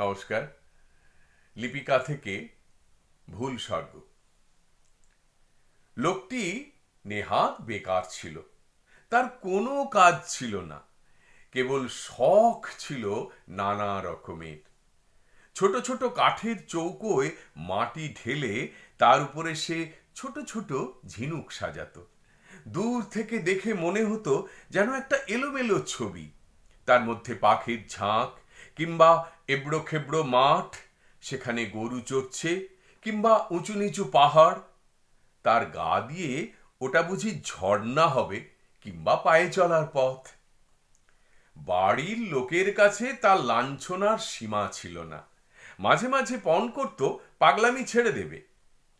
নমস্কার। লিপিকা থেকে ভুল স্বর্গ। লোকটি নেহাত বেকার ছিল। তার কোনো কাজ ছিল না। কেবল শখ ছিল নানা রকমের। ছোট ছোট কাঠের চৌকোয় মাটি ঢেলে তার উপরে সে ছোট ছোট ঝিনুক সাজাত। দূর থেকে দেখে মনে হতো যেন একটা এলোমেলো ছবি। তার মধ্যে পাখির ঝাঁক কিংবা এবড়ো খেবড়ো মাঠ, সেখানে গরু চড়ছে, কিংবা উঁচু নিচু পাহাড়। তার গা দিয়ে ওটা বুঝি ঝর্ণা হবে, কিংবা পায়ে চলার পথ। বাড়ির লোকের কাছে তার লাঞ্ছনার সীমা ছিল না। মাঝে মাঝে পণ করত, পাগলামি ছেড়ে দেবে।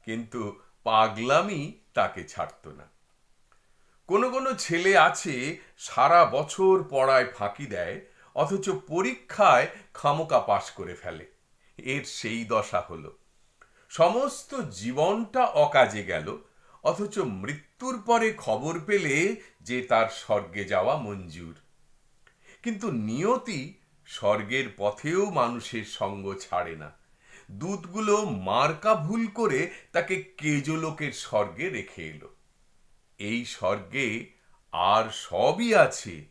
কিন্তু পাগলামি তাকে ছাড়ত না। কোনো কোনো ছেলে আছে, সারা বছর পড়ায় ফাঁকি দেয় অথচ পরীক্ষায় খামোকা পাশ করে ফেলে। এর সেই দশা হলো। সমস্ত জীবনটা অকাজে গেল, অথচ মৃত্যুর পরে খবর পেলে যে তার স্বর্গে যাওয়া মঞ্জুর। কিন্তু নিয়তি স্বর্গের পথেও মানুষের সঙ্গ ছাড়ে না। দূতগুলো মার্কা ভুল করে তাকে কেজো লোকের স্বর্গে রেখে এলো। এই স্বর্গে আর সবই আছে,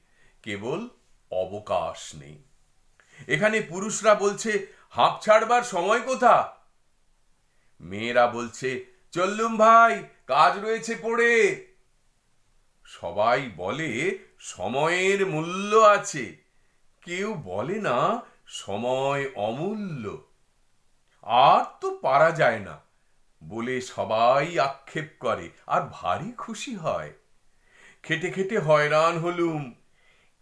কেবল অবকাশ নেই। এখানে পুরুষরা বলছে, হাঁপ ছাড়বার সময় কোথা? মেয়েরা বলছে, চললুম ভাই, কাজ রয়েছে পড়ে। সবাই বলে, সময়ের মূল্য আছে। কেউ বলে না, সময় অমূল্য। আর তো পারা যায় না, বলে সবাই আক্ষেপ করে, আর ভারী খুশি হয়। খেটে খেটে হয়রান হলুম।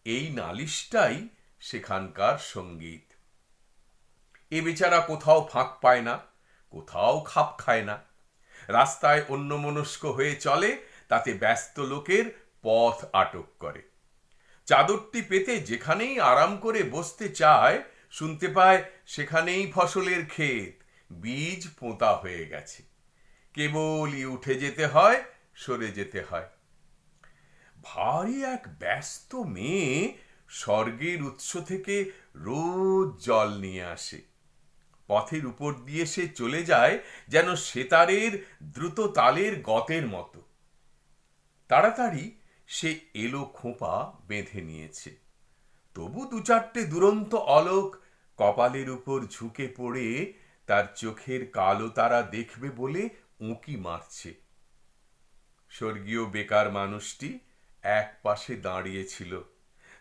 এই নালিশটাই সেখানকার সংগীত। এ বেচারা কোথাও ফাঁক পায় না, কোথাও খাপ খায় না। রাস্তায় অন্যমনস্ক হয়ে চলে, তাতে ব্যস্ত লোকের পথ আটক করে। চাদরটি পেতে যেখানেই আরাম করে বসতে চায়, শুনতে পায় সেখানেই ফসলের ক্ষেত, বীজ পোঁতা হয়ে গেছে। কেবলই উঠে যেতে হয়, সরে যেতে হয়। ভারী এক ব্যস্ত মেয়ে স্বর্গের উৎস থেকে রোজ জল নিয়ে আসে। পথের উপর দিয়ে সে চলে যায় যেন সেতারের দ্রুত তালের গতের মতো। তাড়াতাড়ি সে এলো খোঁপা বেঁধে নিয়েছে। তবু দু চারটে দুরন্ত অলোক কপালের উপর ঝুঁকে পড়ে তার চোখের কালো তারা দেখবে বলে উঁকি মারছে। স্বর্গীয় বেকার মানুষটি এক পাশে দাঁড়িয়েছিল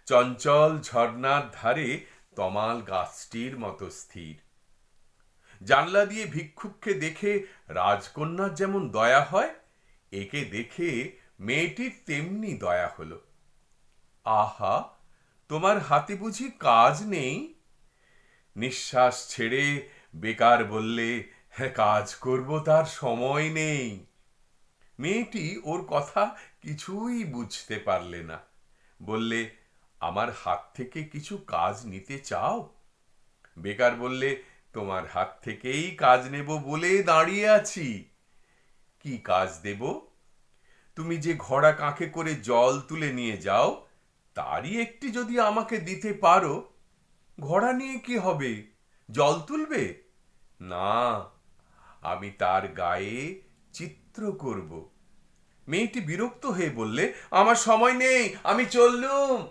চঞ্চল ঝর্ণার ধারে তমাল গাছটির মতো স্থির। জানলা দিয়ে ভিক্ষুককে দেখে রাজকন্যার যেমন দয়া হয়, একে দেখে মেয়েটির তেমনি দয়া হলো। আহা, তোমার হাতে বুঝি কাজ নেই? নিঃশ্বাস ছেড়ে বেকার বললে হ্যাঁ কাজ করব, তার সময় নেই। মেয়েটি ওর কথা কিছুই বুঝতে পারলে না। বললে, আমার হাত থেকে কিছু কাজ নিতে চাও? বেকার বললে, তোমার হাত থেকেই কাজ নেব বলে দাঁড়িয়ে আছি। কি কাজ দেব? তুমি যে ঘোড়া কাঁখে করে জল তুলে নিয়ে যাও, তারই একটি যদি আমাকে দিতে পারো। ঘোড়া নিয়ে কি হবে? জল তুলবে? না, আমি তার গায়ে চিত্র করব। মেয়েটি বিরক্ত হয়ে বললে, আমার সময় নেই, আমি চললুম।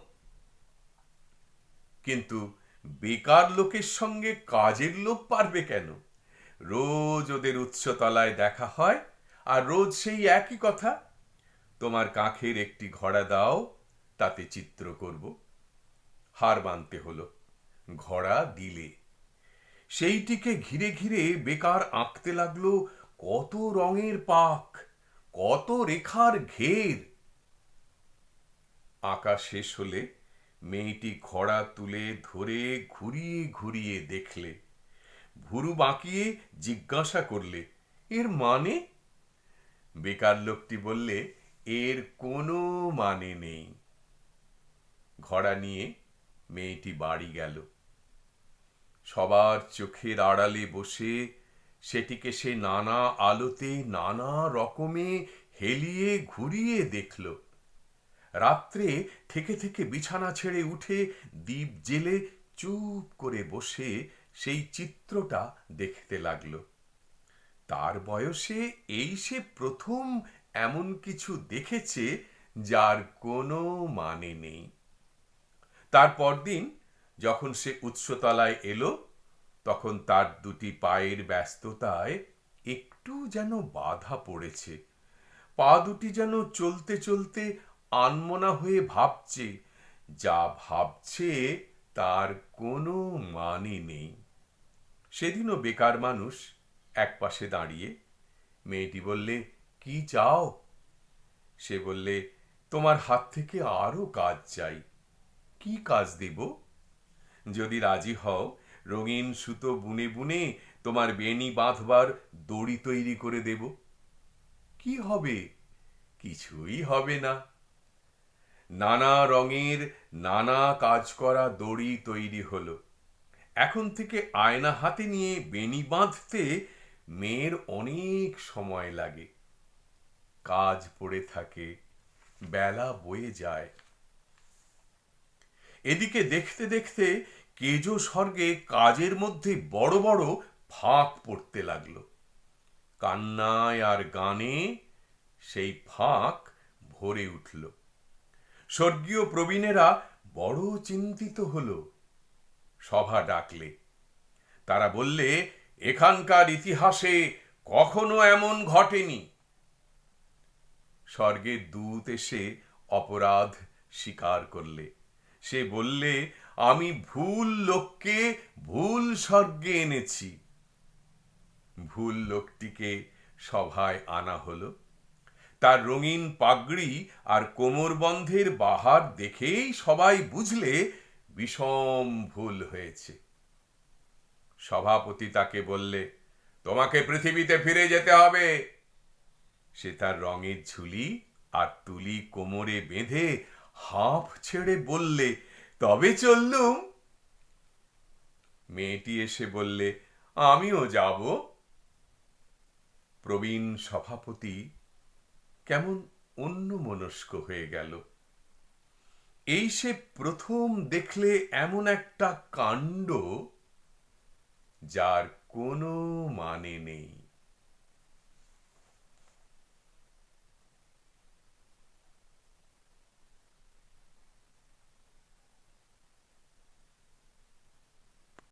কিন্তু বেকার লোকের সঙ্গে কাজের লোক পারবে কেন? রোজ ওদের উচ্চতলায় দেখা হয়, আর রোজ সেই একই কথা। তোমার কাঁখের একটি ঘোড়া দাও, তাতে চিত্র করব। হার মানতে হলো, ঘোড়া দিলে। সেইটিকে ঘিরে ঘিরে বেকার আঁকতে লাগল কত রঙের পাক, কত রেখার ঘের। আঁকা শেষ হলে মেয়েটি ঘোড়া তুলে ধরে ঘুরিয়ে ঘুরিয়ে দেখলে, ভুরু বাঁকিয়ে জিজ্ঞাসা করলে, এর মানে? বেকার লোকটি বললে, এর কোনো মানে নেই। ঘোড়া নিয়ে মেয়েটি বাড়ি গেল। সবার চোখের আড়ালে বসে সেটিকে সে নানা আলোতে নানা রকমে হেলিয়ে ঘুরিয়ে দেখল। রাত্রে থেকে থেকে বিছানা ছেড়ে উঠে দ্বীপ জেলে চুপ করে বসে সেই চিত্রটা দেখতে লাগল। তার বয়সে এই সে প্রথম এমন কিছু দেখেছে যার কোনো মানে নেই। তার পরদিন যখন সে উৎসতলায় এলো তখন তার দুটি পায়ের ব্যস্ততায় একটু যেন বাধা পড়েছে। পা দুটি যেন চলতে চলতে আনমনা হয়ে ভাবছে, যা ভাবছে তার কোনো মানে নেই। সেদিনও বেকার মানুষ এক পাশে দাঁড়িয়ে মেয়েটি বললে, কি চাও? সে বললে, তোমার হাত থেকে আরও কাজ চাই। কি কাজ দেব? যদি রাজি হও রঙিন সুতো বুনে বুনে তোমার বেনি বাঁধবার দড়ি তৈরি করে দেব। কি হবে? কিছুই হবে না। নানা রঙের নানা কাজ করা দড়ি তৈরি হলো। এখন থেকে আয়না হাতে নিয়ে বেনি বাঁধতে মেয়ের অনেক সময় লাগে। কাজ পড়ে থাকে, বেলা বয়ে যায়। এদিকে দেখতে দেখতে কেজো স্বর্গে কাজের মধ্যে বড় বড় ফাঁক পড়তে লাগল। কান্নায় আর গানে সেই ফাঁক ভরে উঠল। স্বর্গীয় প্রবীণেরা বড় চিন্তিত হলো। সভা ডাকলে। তারা বললে, এখানকার ইতিহাসে কখনো এমন ঘটেনি। স্বর্গের দূত এসে অপরাধ স্বীকার করলে। সে বললে আমি ভুল লোককে ভুল স্বর্গে এনেছি। ভুল লোকটিকে সভায় আনা হলো। তার রঙিন পাগড়ি আর কোমরবন্ধের বাহার দেখেই সবাই বুঝলে বিষম ভুল হয়েছে। সভাপতি তাকে বললে, তোমাকে পৃথিবীতে ফিরে যেতে হবে। সে তার রঙের ঝুলি আর তুলি কোমরে বেঁধে হাঁফ ছেড়ে বললে তবে চললুম। মেয়েটি এসে বললে, আমিও যাব। প্রবীণ সভাপতি কেমন অন্য মনস্ক হয়ে গেল। এই সে প্রথম দেখলে এমন একটা কাণ্ড যার কোনো মানে নেই।